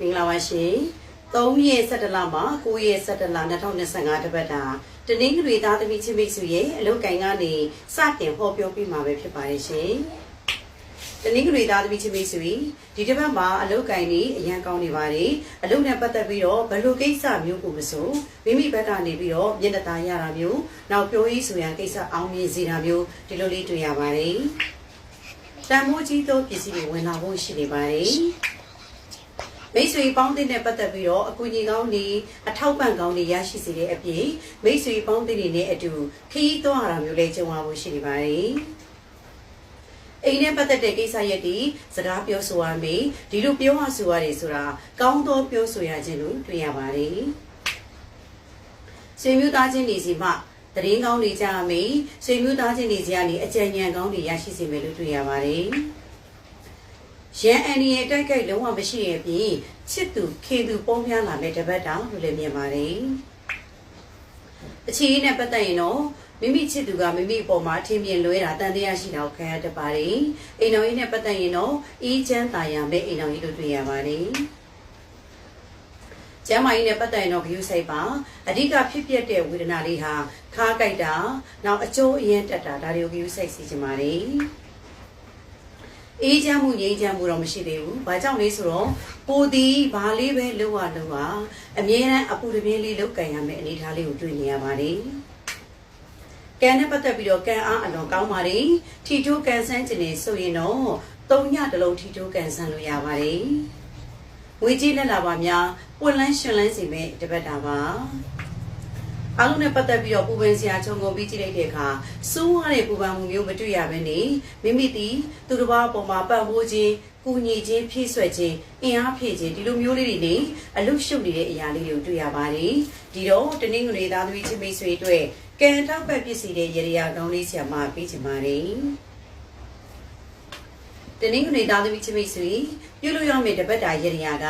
မင်္ဂလာပါရှင်3ရက်17လမှ9ရက်17လ2025တပတ်တာတနင်္ဂနွေသားသမီးချင်းမိတ်ဆွေရဲ့အလုပ်ကိုင်ကနေစတင်ဟောပြောပြမှာပဲဖြစ်ပါတယ်ရှင်တနင်္ဂနွေသားသမီးချင်းမိတ်ဆွေဒီတစ်ပတ်မှာအလုပ်ကိုင်နေအရန်ကောင်းနေပါတယ်အလုပ်နဲ့ပတ်သက်ပြီးတော့ဘယ်လိုကိစ္စမျိုးကိုမဆိုမိမိဘက်ကနေပြီးတော့မျက်နှာသာရတာမျိုးနောက်ပြောရေးဆိုရန်ကိစ္စအောင်မြင်စေတာမျိုးဒီလိုလေးတွေ့ရပါတယ်တန်မိုးကြီးသောပစ္စည်းတွေဝင်လာဖို့ရှိနေပါတယ် မိတ်ဆွေပေါင်းတဲ့နဲ့ပတ်သက်ပြီးတော့အကူအညီကောင်းတွေအထောက်ပံ့ကောင်းတွေရရှိစေတဲ့အပြင်မိတ်ဆွေပေါင်းတဲ့တွေနဲ့အတူခရီးသွားရတာမျိုးလေးကြုံရဖို့ရှိနေပါတယ်အိမ်နဲ့ပတ်သက်တဲ့ကိစ္စရက်ဒီစကားပြောဆိုရမယ်ဒီလိုပြောရဆိုရတယ်ဆိုတာကောင်းသောပြောဆိုရခြင်းလို့တွေ့ရပါတယ်ဆွေမျိုးသားချင်းတွေစီမှတရင်ကောင်းတွေကြရမယ်ဆွေမျိုးသားချင်းတွေစီကနေအကြံဉာဏ်ကောင်းတွေရရှိစေမယ်လို့တွေ့ရပါတယ် ရန်အန်ဒီရဲ့တိုက်ကြိုက်လုံးဝမရှိရဲ့ပြင်ချစ်သူခင်သူပုံများလာမဲ့တပတ်တောင်လို့လည်းမြင်ပါတယ်အခြေအနေနဲ့ပတ်သက်ရင်တော့မိမိချစ်သူကမိမိအပေါ်မှာအထင်မြင်လွဲတာတန်တရားရှိတာကိုခံရတတ်ပါတယ်အိမ်တော်ကြီးနဲ့ပတ်သက်ရင်တော့အေးချမ်းသာယာမဲ့အိမ်တော်ကြီးတို့တွေ့ရပါတယ်ကျမ်းမာရေးနဲ့ပတ်သက်ရင်တော့ဂရုစိုက်ပါအဓိကဖြစ်ပျက်တဲ့ဝေဒနာလေးဟာခါးကြိုက်တာနောက်အကျိုးအရင်တက်တာဒါတွေကိုဂရုစိုက်စီချင်ပါတယ် အေးချမ်းမှုငြိမ်းချမ်းမှုတော့မရှိသေးဘူး။ဘာကြောင့်လဲဆိုတော့ပိုဒီဘာလေးပဲလှုပ်ရလှုပ်ပါအမြဲတမ်းအပူတပြင်းလေးလှုပ်ကန်ရမယ့်အနေအထားလေးကိုတွေ့နေရပါတယ်။ကံနဲ့ပတ်သက်ပြီးတော့ကံအားအလွန်ကောင်းပါတယ်။ထီတိုးကန်ဆန်းခြင်းနေဆိုရင်တော့သုံးညတစ်လုံးထီတိုးကန်ဆန်းလို့ရပါတယ်။ငွေကြေးလက်လာပါများပွင့်လန်းရှင်လန်းစီမဲ့တပတ်တာပါ။ အားလုံးနဲ့ပတ်သက်ပြီးတော့ပူပန်စရာခြုံငုံပြီးကြည့်လိုက်တဲ့အခါစိုးရတဲ့ပူပန်မှုမျိုးမတွေ့ရဘဲနေမိမိတီသူတစ်ပါးအပေါ်မှာပံ့ပိုးခြင်းကူညီခြင်းဖြည့်ဆွက်ခြင်းအင်အားဖြည့်ခြင်းဒီလိုမျိုးလေးတွေနေအလုရှုပ်နေတဲ့အရာလေးတွေကိုတွေ့ရပါတယ်ဒီတော့တနင်္ဂနွေသားသမီးချင်းမိတ်ဆွေအတွက်ကံထောက်ပံ့ပစ္စည်းတဲ့ရေရာကောင်းလေးဆရာမပေးချင်ပါတယ် တနင်္ဂနွေသားသမီးချင်းမိတ်ဆွေပြုလို့ရမယ့်တပတ်တာရေရာက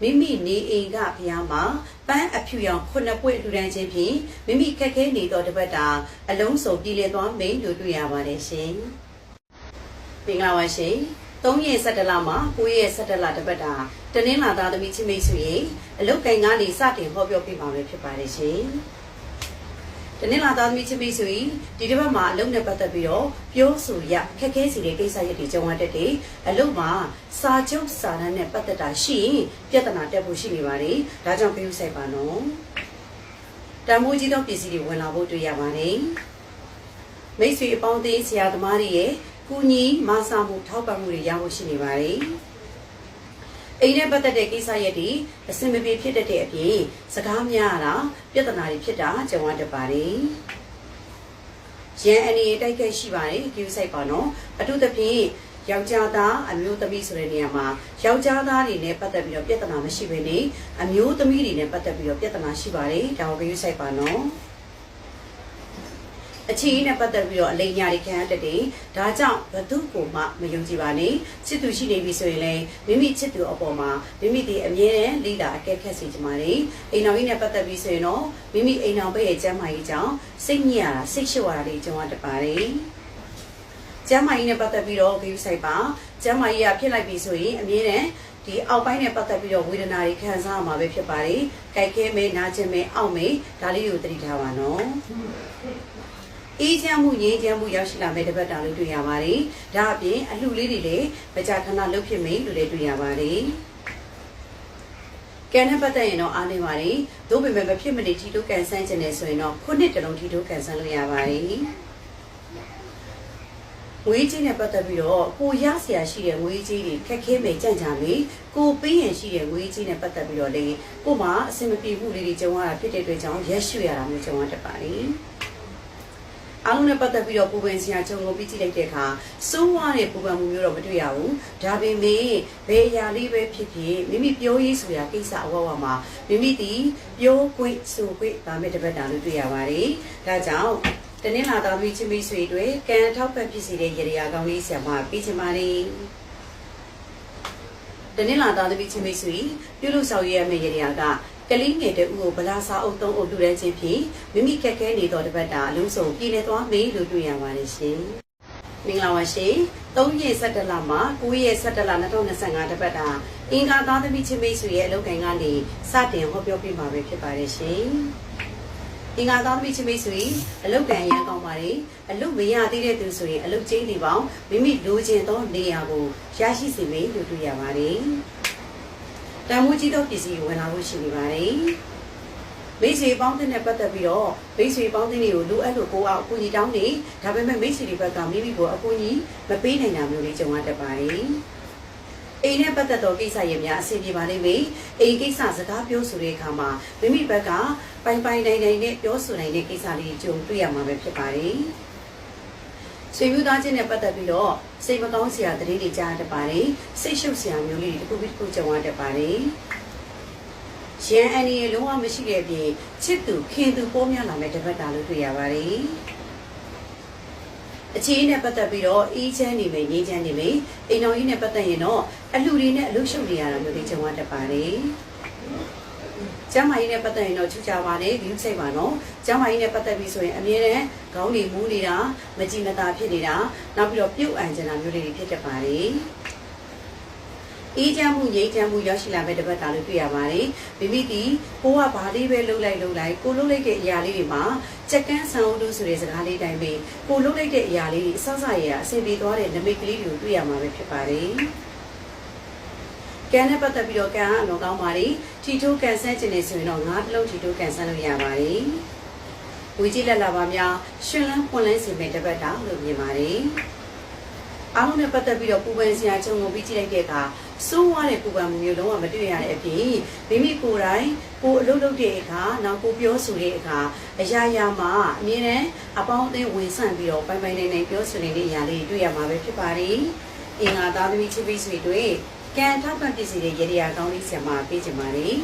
မိမိနေအိမ်ကဘုရားမှာပန်းအဖြူရောင်ခုနှစ်ပွင့်လှူဒန်းခြင်းဖြင့်မိမိခက်ခဲနေသောတပတ်တာအလုံးစုံပြည်လည်သွားမယ်လို့တွေ့ရပါတယ်ရှင်။မင်္ဂလာပါရှင်။3ရက်17လမှ9ရက်17လတပတ်တာတနင်္လာသားသမီးချင်းမိတ်ဆွေအလုတ်ကင်ကနေစတင်ဟောပြောပြပါမယ်ဖြစ်ပါတယ်ရှင်။ တနင်္လာသားသမီးချင်းမိတ်ဆွေဒီတစ်ပတ်မှာအလုပ်နဲ့ပတ်သက်ပြီးတော့ပြောဆိုရခက်ခဲစီတဲ့ကိစ္စရပ်တွေကြုံရတတ်တယ်အလုပ်မှာစာချုပ်စာတမ်းနဲ့ပတ်သက်တာရှိရင်ပြဿနာတက်ဖို့ရှိနေပါတယ်ဒါကြောင့်ပြုဆိုင်ပါနော်တံမိုးကြီးသောပစ္စည်းတွေဝင်လာဖို့တွေ့ရပါတယ်မိတ်ဆွေအပေါင်းအသင်းဆရာသမားတွေရဲ့ကုညီမဆာမှုထောက်ပံ့မှုတွေရဖို့ရှိနေပါတယ် အိမ်နဲ့ပတ်သက်တဲ့ကိစ္စရပ်တွေအစင်မပြေဖြစ်တတ်တဲ့အပြင်စကားများရတာပြဿနာတွေဖြစ်တာကြုံရတတ်ပါတယ်။ရန်အနေတိုက်ခိုက်ရှိပါတယ်ကျူးဆိုင်ပါနော်အထူးသဖြင့်ယောက်ျားသားအမျိုးသမီးဆိုတဲ့နေရာမှာယောက်ျားသားတွေနဲ့ပတ်သက်ပြီးတော့ပြဿနာမရှိဘဲနဲ့အမျိုးသမီးတွေနဲ့ပတ်သက်ပြီးတော့ပြဿနာရှိပါတယ်ဒါကိုကျူးဆိုင်ပါနော်။ အခြေအနေနဲ့ပတ်သက်ပြီးတော့အလိညာတွေခံရတတ်တယ်။ဒါကြောင့်ဘသူကိုမှမယုံကြည်ပါနဲ့။ချစ်သူရှိနေပြီဆိုရင်လည်းမိမိချစ်သူအပေါ်မှာမိမိဒီအမြဲတမ်းလိလာအကဲခတ်စေချင်ပါတယ်။အိမ်တော်ကြီးနဲ့ပတ်သက်ပြီးဆိုရင်တော့မိမိအိမ်တော်ဘက်ရဲ့ကျမ်းမာရေးကြောင့်စိတ်ညစ်ရတာစိတ်ရှုပ်ရတာတွေကြုံရတတ်ပါတယ်။ကျမ်းမာရေးနဲ့ပတ်သက်ပြီးတော့ဂရုစိုက်ပါ။ကျမ်းမာရေးကဖြစ်လိုက်ပြီဆိုရင်အမြဲတမ်းဒီအောက်ပိုင်းနဲ့ပတ်သက်ပြီးတော့ဝေဒနာတွေခံစားရမှာပဲဖြစ်ပါတယ်။ကြိုက်ခဲမဲနာကျင်မဲအောက်မဲဒါလေးကိုသတိထားပါနော်။ အေးချမ်းမှုငြိမ်းချမ်းမှုရောက်ရှိလာမဲ့တပတ်တာလို့တွေ့ရပါတယ်။ဒါအပြင်အလှလေးတွေလည်းမကြာခဏလှုပ်ဖြစ်မယ်လို့လည်းတွေ့ရပါတယ်။ကဲနဲ့ပတ်သက်ရင်တော့အားနေပါတယ်။သို့ပေမဲ့မဖြစ်မနေထီတိုးကန်ဆန်းခြင်းနဲ့ဆိုရင်တော့ခုနှစ်တလုံးထီတိုးကန်ဆန်းလို့ရပါတယ်။ငွေကြီးနဲ့ပတ်သက်ပြီးတော့ကိုရဆရာရှိတဲ့ငွေကြီးတွေခက်ခဲမယ်ကြံ့ကြာမယ်ကိုပေးရင်ရှိတဲ့ငွေကြီးနဲ့ပတ်သက်ပြီးတော့လေကိုမှအဆင်မပြေမှုလေးတွေကြုံရတာဖြစ်တဲ့အတွက်ကြောင့်ရက်ရွှေ့ရတာမျိုးကြုံရတတ်ပါတယ်။ အားလုံးနဲ့ပတ်သက်ပြီးတော့ပူပန်စရာခြုံငုံပြီးကြည့်လိုက်တဲ့အခါစိုးဝါတဲ့ပူပန်မှုမျိုးတော့မတွေ့ရဘူးဒါပေမဲ့ဘယ်အရာလေးပဲဖြစ်ဖြစ်မိမိပြောရေးဆိုရာကိစ္စအဝဝမှာမိမိဒီပြောခွင့်ဆိုခွင့်ဒါမဲ့တပတ်တာလို့တွေ့ရပါတယ်ဒါကြောင့်တနင်္လာသားသမီးချင်းမိတ်ဆွေတွေကံထောက်ပံ့ဖြစ်စေတဲ့ရေရာကောင်းလေးဆရာမပေးချင်ပါတယ်တနင်္လာသားသမီးချင်းမိတ်ဆွေပြုလို့ဆောင်ရွက်ရမယ့်ရေရာက ကလေးငယ်တူကိုဗလာစာအုပ်သုံးအုပ်တူတဲ့ချင်းဖြင့်မိမိခက်ခဲနေသောတပတ်တာအလုံးစုံပြည်လည်သွားမေးလို့တွေ့ရပါတယ်ရှင်။မင်္ဂလာပါရှင်။3ရက်17လမှ9ရက်17လ2025တပတ်တာအင်္ဂါသားသမီးချင်းမိတ်ဆွေရဲ့အလုပ်ကိုင်ကနေစတင်ဟောပြောပြမှာပဲဖြစ်ပါတယ်ရှင်။အင်္ဂါသားသမီးချင်းမိတ်ဆွေအလုပ်ကံရန်ကောင်းပါလေအလုပ်မရသေးတဲ့သူဆိုရင်အလုပ်ချင်းတွေပေါင်းမိမိလိုချင်သောနေရာကိုရရှိစေမယ်လို့တွေ့ရပါတယ်။ တန်မိုးကြီးသောပစ္စည်းကိုဝင်လာလို့ရှိနေပါတယ်။မိတ်ဆွေပေါင်းတဲ့နဲ့ပတ်သက်ပြီးတော့မိတ်ဆွေပေါင်းတဲ့တွေကိုလိုအပ်လို့ကိုအောင်အကူကြီးတောင်းနေဒါပေမဲ့မိတ်ဆွေတွေဘက်ကမိမိကိုအကူကြီးမပေးနိုင်တာမျိုးလေးကြုံရတတ်ပါတယ်အိမ်နဲ့ပတ်သက်သောကိစ္စရများအဆင်ပြေပါလိမ့်မယ်အိမ်ကိစ္စစကားပြောဆိုတဲ့အခါမှာမိမိဘက်ကပိုင်ပိုင်နိုင်နိုင်နဲ့ပြောဆိုနိုင်တဲ့ကိစ္စလေးကြုံတွေ့ရမှာပဲဖြစ်ပါတယ် ဆွေမျိုးသားချင်းနဲ့ပတ်သက်ပြီးတော့စိတ်မကောင်းစရာသတင်းတွေကြားတတ်ပါတယ်စိတ်ရှုပ်စရာမျိုးလေးတွေတစ်ခုပြီးတစ်ခုကြုံရတတ်ပါတယ်ရန်အန်ဒီလုံးဝမရှိတဲ့အပြင်ချစ်သူခင်သူပိုးများလာမဲ့တပတ်တာလို့တွေ့ရပါတယ်အခြေအနေနဲ့ပတ်သက်ပြီးတော့အေးချမ်းနေမယ်ငြိမ်းချမ်းနေမယ်အိမ်တော်ကြီးနဲ့ပတ်သက်ရင်တော့အလှူတွေနဲ့အလုပ်ရှုပ်နေရတာမျိုးတွေကြုံရတတ်ပါတယ် ကျမ်းမာရေးနဲ့ပတ်သက်ရင်တော့ချူချပါတယ်ဒီစိတ်ပါနော်ကျမ်းမာရေးနဲ့ပတ်သက်ပြီးဆိုရင်အမြဲတမ်းခေါင်းတွေမူးနေတာမကြည်မသာဖြစ်နေတာနောက်ပြီးတော့ပြုတ်အံကျင်တာမျိုးတွေဖြစ်တတ်ပါတယ်အေးချမ်းမှုငြိမ်းချမ်းမှုရောက်ရှိလာမဲ့တပတ်တာလို့တွေ့ရပါတယ်မိမိဒီကိုကဘာလေးပဲလှုပ်လိုက်လှုပ်လိုက်ကိုလှုပ်လိုက်တဲ့အရာလေးတွေမှာချက်ကန်းဆန်ဦးလို့ဆိုတဲ့စကားလေးတိုင်းပဲကိုလှုပ်လိုက်တဲ့အရာလေးတွေအဆဆရရအဆင်ပြေသွားတဲ့နမိတ်ကလေးတွေကိုတွေ့ရမှာပဲဖြစ်ပါတယ် ကံနဲ့ပတ်သက်ပြီးတော့ကံကအလွန်ကောင်းပါတယ်ထီထိုးကန်ဆန်းခြင်းနေဆိုရင်တော့ငါးတလုံးထီထိုးကန်ဆန်းလို့ရပါတယ်ဝီကြီးလက်လာပါများရှင်လန်းပွန်လန်းစီမဲ့တပတ်တာလို့မြင်ပါတယ်အားလုံးနဲ့ပတ်သက်ပြီးတော့ပူပန်စရာကြုံကိုပြီးကြည့်လိုက်တဲ့အခါစိုးဝါတဲ့ပူပန်မှုမျိုးလုံးဝမတွေ့ရတဲ့အပြင်မိမိကိုယ်တိုင်ကိုအလုပ်လုပ်တဲ့အခါနောက်ကိုပြောဆိုတဲ့အခါအရာရာမှာအမြဲတမ်းအပေါင်းအသင်းဝင်ဆန့်ပြီးတော့ပိုင်ပိုင်နိုင်နိုင်ပြောဆိုနေတဲ့အရာလေးတွေတွေ့ရမှာပဲဖြစ်ပါတယ်။အင်္ဂါသားသမီးချစ်ပြီးဆွေတွေ ကံထောက်ပံ့ပစ္စည်းတွေရေရာကောင်းလေးဆံမှာပေးကြပါလေ။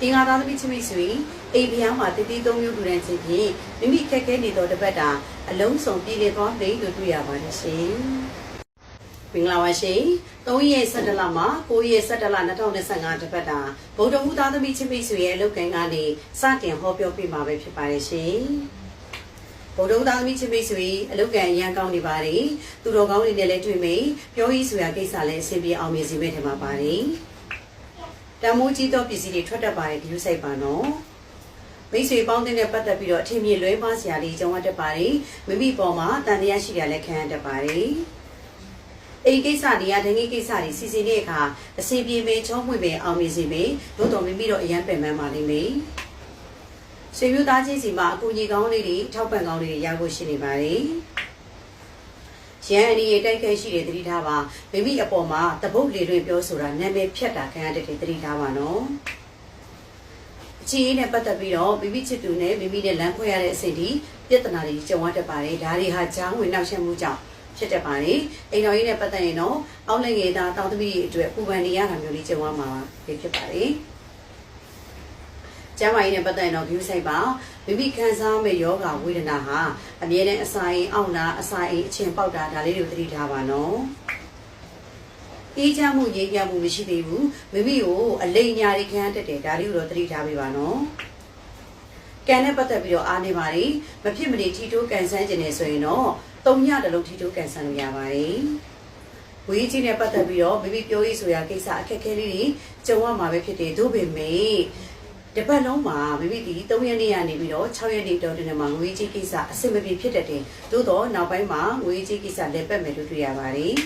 အင်္ဂါသားသမီးချစ်ပြီးဆွေအိမ်ဖျားမှာတတိသုံးမျိုးလူတန်းချင်းဖြင့်မိမိခက်ခဲနေသောတပတ်တာအလုံးစုံပြည်လည်သွားပြီလို့တွေ့ရပါတယ်ရှင်။မင်္ဂလာပါရှင်3ရက်17လမှ9ရက်17လ2025တပတ်တာဗုဒ္ဓဟူသားသမီးချင်းမိတ်ဆွေရဲ့အလုပ်ကိုင်ကနေစတင်ဟောပြောပြမှာပဲဖြစ်ပါတယ်ရှင် ဗုဒ္ဓဟူသားသမီးချင်းမိတ်ဆွေအလုပ်ကန်ရန်ကောင်းနေပါတယ်သူတော်ကောင်းတွေနဲ့လည်းတွေ့မိပြောရေးဆိုရာကိစ္စလည်းအဆင်ပြေအောင်မြင်စီမဲ့ထင်ပါပါတယ်တမိုးကြီးသောပစ္စည်းတွေထွက်တတ်ပါတယ်ဒီလိုစိတ်ပါနော်မိတ်ဆွေပေါင်းတဲ့ပတ်သက်ပြီးတော့အထင်မြင်လွဲမှားစရာလေးကြုံရတတ်ပါတယ်မိမိပေါ်မှာတန်တရားရှိတာလည်းခံရတတ်ပါတယ်အိမ်ကိစ္စတွေကဒငယ်ကိစ္စတွေစီစဉ်တဲ့အခါအစီပြေမေချောမွေမေအောင်မြင်စေမေတို့တော်မိမိတို့အရန်ပင်ပန်းပါလိမ့်မယ် ဆွေမျိုးသားချင်းစီမှာအကူကြီးကောင်းလေးတွေထောက်ပံ့ကောင်းလေးတွေရဖို့ရှိနေပါတယ်ရန်အနီရဲ့တိုက်ခိုက်ရှိတဲ့တတိထားပါမိမိအပေါ်မှာတပုတ်လေတွေပြောဆိုတာနာမည်ဖြတ်တာခံရတဲ့တတိထားပါနော်အချီးနဲ့ပတ်သက်ပြီးတော့မိမိချစ်သူနဲ့မိမိနဲ့လမ်းခွဲရတဲ့အစီအတီပြဿနာတွေကြုံရတတ်ပါတယ်ဒါတွေဟာကြားဝင်နောက်ဆက်မှုကြောင့်ဖြစ်တတ်ပါတယ်အိမ်တော်ကြီးနဲ့ပတ်သက်ရင်တော့အောက်လက်ငယ်သားတောင်းသမီးတွေအတွက်ပူပန်နေရတာမျိုးလေးကြုံရမှာဖြစ်ပါတယ် ကျမ်းမာရေးနဲ့ပတ်သက်ရင်တော့ view site ပါမိမိခံစားမဲ့ယောဂဝေဒနာဟာအမြဲတမ်းအစာအိမ်အောင့်တာအစာအိမ်အချင်းပေါက်တာဒါလေးတွေကိုသတိထားပါနော်အေးချမ်းမှုငြိမ်းချမ်းမှုမရှိသေးဘူးမိမိကိုအလိမ်ညာတွေခံရတတ်တယ်ဒါလေးကိုတော့သတိထားပေးပါနော်ကံနဲ့ပတ်သက်ပြီးတော့အားနေပါလေမဖြစ်မနေထီတိုးကန်ဆန်းခြင်းနေဆိုရင်တော့တုံညတလုံးထီတိုးကန်ဆန်းလို့ရပါတယ်ဝေးကြီးနဲ့ပတ်သက်ပြီးတော့မိမိပြောရေးဆိုရာကိစ္စအခက်အခဲလေးတွေကြုံရမှာပဲဖြစ်တယ်သို့ပေမဲ့ တပတ်လုံးမှာမိမိဒီ3ရက်နေ့ကနေပြီးတော့6ရက်နေ့တော်တင်မှာငွေကြီးကိစ္စအဆင်မပြေဖြစ်တတ်တယ်သို့တော့နောက်ပိုင်းမှာငွေကြီးကိစ္စလည်းပတ်မယ်လို့တွေ့ရပါတယ်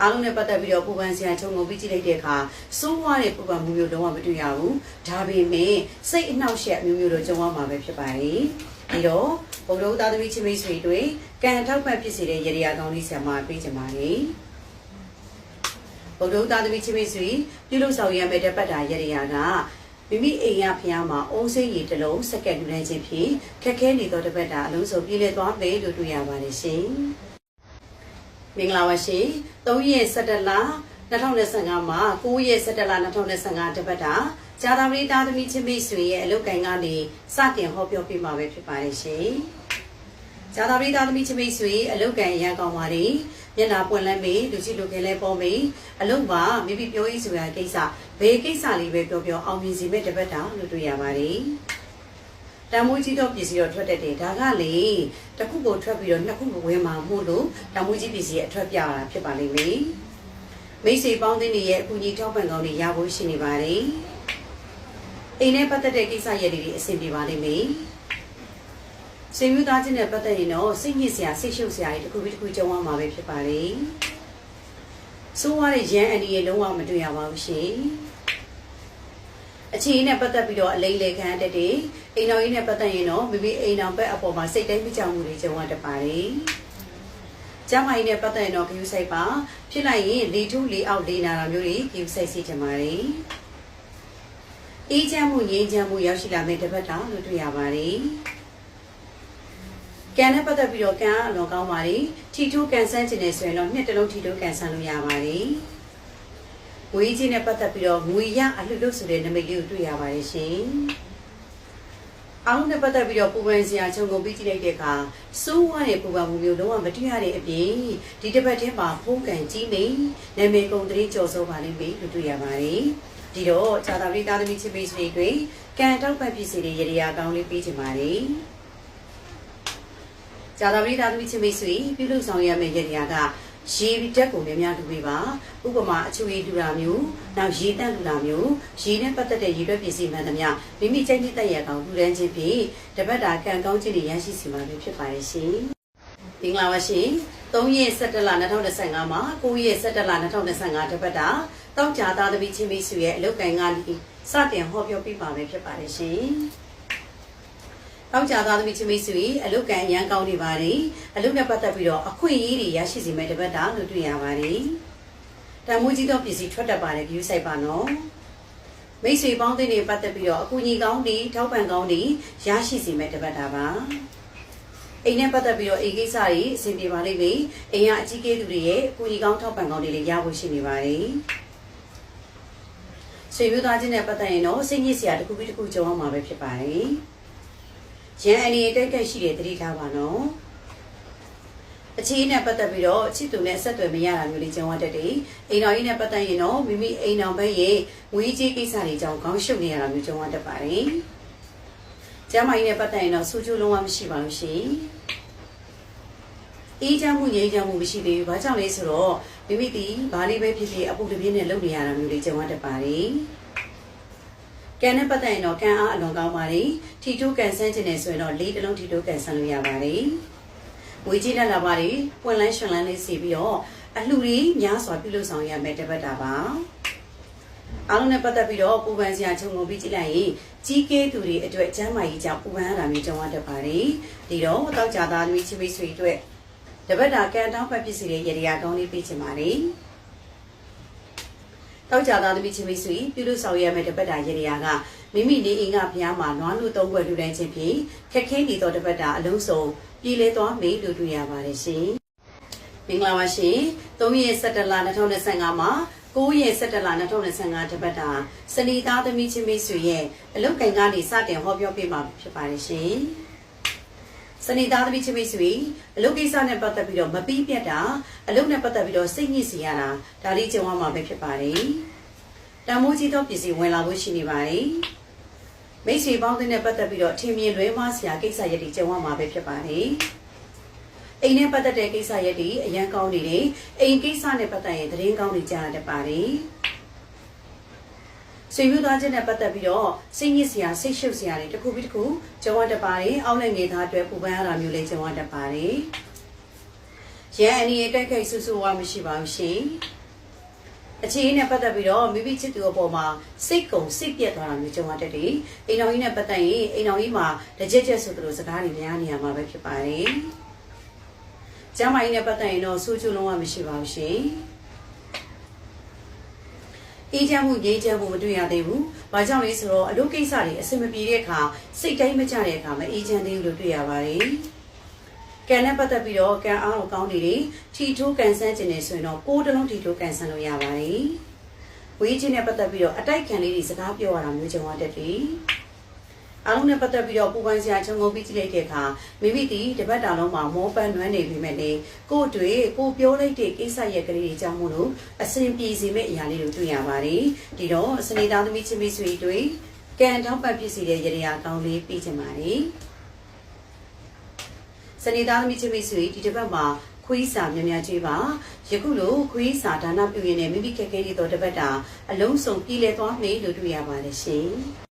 အားလုံးနဲ့ပတ်သက်ပြီးတော့ပူပန်ဆရာချုံကိုပြီးကြည့်လိုက်တဲ့အခါစိုးဝါးတဲ့ပူပန်မှုမျိုးလုံးဝမတွေ့ရဘူးဒါပေမဲ့စိတ်အနှောက်အယှက်မျိုးမျိုးတော့ကြုံရမှာပဲဖြစ်ပါတယ်ပြီးတော့ဘုံတော်သားသမီးချင်းမိတ်ဆွေတွေကံထောက်ပံ့ဖြစ်စေတဲ့ရေရာကောင်းလေးဆရာမပေးကြပါလေဘုံတော်သားသမီးချင်းမိတ်ဆွေပြုလုပ်ဆောင်ရမယ့်တပတ်တာရေရာက မိမိအိမ်ရဖျားမှာအုံးစိမ့်ရည်တစ်လုံးစက္ကန့်လူနိုင်ခြင်းဖြင့်ခက်ခဲနေသောတပတ်တာအလုံးစုံပြည့်လည်သွားမယ်လို့တွေ့ရပါတယ်ရှင်။မင်္ဂလာပါရှင်။3ရက်17လ2025မှာ9ရက်17လ2025တပတ်တာဂျာတာပရိသားသမီးချင်းမိတ်ဆွေရဲ့အလုပ်ကိုင်ကနေစတင်ဟောပြောပြမှာပဲဖြစ်ပါတယ်ရှင်။ ဂျာတာပရိသားသမီးချင်းမိတ်ဆွေအလုပ်ကိုင်ရန်ကောင်းပါလေ။မျက်နာပွင့်လန်းမေလူကြီးလူခဲလဲပေါ်မေအလုပ်ပါမိမိပြောရေးဆိုရာကိစ္စဘယ်ကိစ္စလေးပဲပြောပြောအောင်မြင်စီမဲ့တပတ်တာလို့တွေ့ရပါတယ်။တန်မိုးကြီးတော့ပစ္စည်းတော့ထွက်တတ်တယ်ဒါကလေတစ်ခုကိုထွက်ပြီးတော့နှစ်ခုကိုဝင်မှာမို့လို့တန်မိုးကြီးပစ္စည်းရဲ့အထွက်ပြတာဖြစ်ပါလိမ့်မယ်မိတ်ဆွေပေါင်းသင်းတွေရဲ့အကူအညီထောက်ပံ့ကောင်းတွေရဖို့ရှိနေပါတယ်အိမ်နဲ့ပတ်သက်တဲ့ကိစ္စရပ်တွေအဆင်ပြေပါလိမ့်မယ် စေမျိုးသားချင်းနဲ့ပတ်သက်ရင်တော့စိတ်ညစ်စရာစိတ်ရှုပ်စရာတွေတစ်ခုပြီးတစ်ခုကြုံရမှာပဲဖြစ်ပါတယ်ဆိုးရတဲ့ရန်အန်ဒီရဲ့လုံးဝမတွေ့ရပါဘူးရှင်အခြေအနေနဲ့ပတ်သက်ပြီးတော့အလိမ့်လေခံတတ်တယ်အိမ်တော်ကြီးနဲ့ပတ်သက်ရင်တော့မိမိအိမ်တော်ဘက်အပေါ်မှာစိတ်တိုင်းမကြောက်မှုတွေကြုံရတတ်ပါတယ်ကျမကြီးနဲ့ပတ်သက်ရင်တော့ဂယူဆိုင်ပါဖြစ်လိုက်ရင်လေထုလေအောက်လေနာတာမျိုးတွေဂယူဆိုင်စီချင်ပါတယ်အေးချမ်းမှုငြိမ်းချမ်းမှုရောက်ရှိလာမယ့်တစ်ပတ်တောင်လို့တွေ့ရပါတယ် ကန်နဲ့ပတ်သက်ပြီးတော့ကန်အလွန်ကောင်းပါတယ်ထီတိုးကန်ဆန်းခြင်းနဲ့ဆိုရင်တော့နှစ်တလုံးထီတိုးကန်ဆန်းလို့ရပါတယ်ငွေကြီးနဲ့ပတ်သက်ပြီးတော့ငွေရအလှလို့ဆိုတဲ့နမိတ်လေးကိုတွေ့ရပါတယ်ရှင်အောင်လုံးနဲ့ပတ်သက်ပြီးတော့ပူပန်စရာခြုံကုန်ပြီးကြည့်လိုက်တဲ့အခါစိုးဝါတဲ့ပူပန်မှုမျိုးလုံးဝမတွေ့ရတဲ့အပြင်ဒီတစ်ပတ်ထဲမှာဖုံးကန်ကြီးနေနာမည်ကုန်တရေကြော်စိုးပါလိမ့်မယ်လို့တွေ့ရပါတယ်ဒီတော့ဇာတာပရိသားသမီးချစ်ပေးစီတွေကံတောက်ပတ်ပြည်စီတွေရေရာကောင်းလေးပေးချင်ပါတယ် ဇာတာပရိသားသမီးချစ်ပေးစီပြုလုပ်ဆောင်ရမယ့်ရေရာကရေတက်ကိုများများတူပေးပါဥပမာအချွေတူတာမျိုးနောက်ရေတန့်တူတာမျိုးရေနဲ့ပတ်သက်တဲ့ရေရွက်ပစ္စည်းမှန်သမျှမိမိကြိုက်နှစ်သက်ရကောင်လူတန်းချင်းဖြင့်တပတ်တာကံကောင်းခြင်းတွေရရှိစီမှာဖြစ်ပါရဲ့ရှင်မင်္ဂလာပါရှင်3ရက်17လ2025မှာ9ရက်17လ2025တပတ်တာတောက်ကြသားသမီးချင်းမိစုရဲ့အလုတ်ကင်ကစတင်ဟောပြောပြပါမယ်ဖြစ်ပါတယ်ရှင် တောက်ကြသားသမီးချင်းမိတ်ဆွေအလုတ်ကန်ရန်ကောင်းနေပါတယ်အလုတ်နဲ့ပတ်သက်ပြီးတော့အခွင့်အရေးတွေရရှိစီမဲ့တပတ်တာလို့တွေ့ရပါတယ်တန်မိုးကြီးတော့ပစ္စည်းထွက်တတ်ပါတယ်ဂယူးဆိုင်ပါနော်မိတ်ဆွေပေါင်းသင်းတွေပတ်သက်ပြီးတော့အကူအညီကောင်းတွေထောက်ပံ့ကောင်းတွေရရှိစီမဲ့တပတ်တာပါအိမ်နဲ့ပတ်သက်ပြီးတော့အိမ်ကိစ္စတွေအဆင်ပြေပါလိမ့်မယ်အိမ်ကအကြီးကဲသူတွေရဲ့အကူအညီကောင်းထောက်ပံ့ကောင်းတွေလည်းရဖို့ရှိနေပါတယ်ဆွေမျိုးသားချင်းနဲ့ပတ်သက်ရင်တော့စိတ်ညစ်စရာတစ်ခုပြီးတစ်ခုကြုံရမှာပဲဖြစ်ပါတယ် ရန်အနေတိတ်ကက်ရှိတဲ့တတိထားပါနော်အခြေနဲ့ပတ်သက်ပြီးတော့ချစ်သူနဲ့ဆက်သွယ်မရတာမျိုးလေးကြုံရတတ်တယ်အိမ်တော်ကြီးနဲ့ပတ်သက်ရင်တော့မိမိအိမ်တော်ဘက်ရဲ့ငွေကြေးကိစ္စတွေကြောင့်ခေါင်းရှုပ်နေရတာမျိုးကြုံရတတ်ပါတယ်ကျမကြီးနဲ့ပတ်သက်ရင်တော့ဆူချူလုံးဝမရှိပါဘူးရှင်အေးချမ်းမှုငြိမ်းချမ်းမှုမရှိသေးဘူး။ဘာကြောင့်လဲဆိုတော့မိမိဒီဘာလေးပဲဖြစ်ဖြစ်အပူတပြင်းနဲ့လုပ်နေရတာမျိုးလေးကြုံရတတ်ပါတယ်။ ကန်နဲ့ပတ်သက်ရင်တော့ကန်အားအလွန်ကောင်းပါတယ်။ထီတိုးကန်ဆန်းခြင်းနဲ့ဆိုရင်တော့လေးတစ်လုံးထီတိုးကန်ဆန်းလို့ရပါတယ်။ငွေကြီးတက်လာပါတယ်။ပွင့်လန်းရှင်လန်းလေးစီပြီးတော့အလှူတွေများစွာပြုလုပ်ဆောင်ရမယ်တပတ်တာပါ။အားလုံးနဲ့ပတ်သက်ပြီးတော့ပူပန်စရာခြုံငုံပြီးကြည့်လိုက်ရင်ကြီးကဲသူတွေအတွက်ကျမ်းမာရေးကြောင့်ပူပန်ရတာမျိုးကြုံရတတ်ပါတယ်။ဒီတော့တောက်ကြသားသမီးချင်းမိတ်ဆွေတွေအတွက်တပတ်တာကန်တောင်းဖက်ပစ္စည်းတွေရေရာကောင်းလေးပေးချင်ပါတယ်။ တောက်ကြသားသမီးချင်းမိတ်ဆွေပြုလို့ဆောင်ရမယ့်တပတ်တာရေရာကမိမိနေအိမ်ကဘုရားမှာနွားလူသုံးခွက်လူတိုင်းချင်းဖြင့်ခက်ခဲနေသောတပတ်တာအလုံးစုံပြည်လဲသွားမေးလို့တွေ့ရပါတယ်ရှင်။မင်္ဂလာပါရှင်။3ရက်17လ2025မှာ9ရက်17လ2025တပတ်တာစနီသားသမီးချင်းမိတ်ဆွေရဲ့အလုတ်ကင်ကနေစတင်ဟောပြောပေးမှာဖြစ်ပါတယ်ရှင်။ စနေသားသမီးချင်းမိတ်ဆွေအလုပ်ကိစ္စနဲ့ပတ်သက်ပြီးတော့မပြီးပြတ်တာအလုပ်နဲ့ပတ်သက်ပြီးတော့စိတ်ညစ်စီရတာဒါလေးကြုံရမှာပဲဖြစ်ပါတယ်။တန်မိုးကြီးသောပစ္စည်းဝင်လာဖို့ရှိနေပါတယ်။မိတ်ဆွေပေါင်းတဲ့နဲ့ပတ်သက်ပြီးတော့ထင်မြင်လွဲမှားစရာကိစ္စရပ်တွေကြုံရမှာပဲဖြစ်ပါတယ်။အိမ်နဲ့ပတ်သက်တဲ့ကိစ္စရပ်တွေအရန်ကောင်းနေတယ်။အိမ်ကိစ္စနဲ့ပတ်သက်ရင်သတင်းကောင်းတွေကြားရတတ်ပါတယ်။ ဆွေမျိုးသားချင်းနဲ့ပတ်သက်ပြီးတော့စိတ်ညစ်စရာစိတ်ရှုပ်စရာတွေတစ်ခုပြီးတစ်ခုကြုံရတတ်ပါတယ်။အောက်နဲ့ငေသားအတွက်ပူပန်ရတာမျိုးလေးကြုံရတတ်ပါတယ်။ရန်အနီရဲ့တိုက်ခိုက်ဆူဆူဝါမရှိပါဘူးရှင်။အခြေအနေနဲ့ပတ်သက်ပြီးတော့မိမိချစ်သူအပေါ်မှာစိတ်ကုံစိတ်ပြက်သွားတာမျိုးကြုံရတတ်တယ်။အိမ်တော်ကြီးနဲ့ပတ်သက်ရင်အိမ်တော်ကြီးမှာတကြက်ကြက်ဆိုသလိုစကားတွေများနေရမှာပဲဖြစ်ပါတယ်။ကျမ်းမာရေးနဲ့ပတ်သက်ရင်တော့ဆူချူလုံးဝမရှိပါဘူးရှင်။ အေးချမ်းမှုငြိမ်းချမ်းမှုမတွေ့ရသေးဘူး။ဘာကြောင့်လဲဆိုတော့အလုပ်ကိစ္စတွေအဆင်မပြေတဲ့အခါစိတ်တိုင်းမကျတဲ့အခါမအေးချမ်းသေးဘူးလို့တွေ့ရပါတယ်။ကန်နဲ့ပတ်သက်ပြီးတော့ကန်အားကိုကောင်းနေတယ်။ထီထိုးကန်ဆန်းခြင်းနဲ့ဆိုရင်တော့ကိုးတလုံးထီထိုးကန်ဆန်းလို့ရပါတယ်။ဝေးခြင်းနဲ့ပတ်သက်ပြီးတော့အတိုက်ခံလေးတွေစကားပြောရတာမျိုးကြုံရတတ်တယ်။ အားလုံးနဲ့ပတ်သက်ပြီးတော့ပူပန်စရာခြုံငုံပြီးကြည့်လိုက်တဲ့အခါမိမိတီတပတ်တာလုံးမှာမောပန်းနွမ်းနေပြီမဲ့လေကို့တွေကိုပြောလိုက်တဲ့ကိစ္စရဲ့ကလေးတွေကြောင့်မို့လို့အဆင်ပြေစေမယ့်အရာလေးတွေတွေ့ရပါတယ်ဒီတော့စနေသားသမီးချင်းမိတ်ဆွေတွေကံထောက်ပတ်ဖြစ်စေတဲ့ရည်ရအကောင်းလေးပြီးချင်ပါတယ်စနေသားသမီးချင်းမိတ်ဆွေဒီတစ်ပတ်မှာခွေးစာများများကြီးပါယခုလိုခွေးစာဒါနပြုရင်လည်းမိမိခက်ခဲရတဲ့တပတ်တာအလုံးစုံပြည်လဲသွားမယ်လို့တွေ့ရပါတယ်ရှင်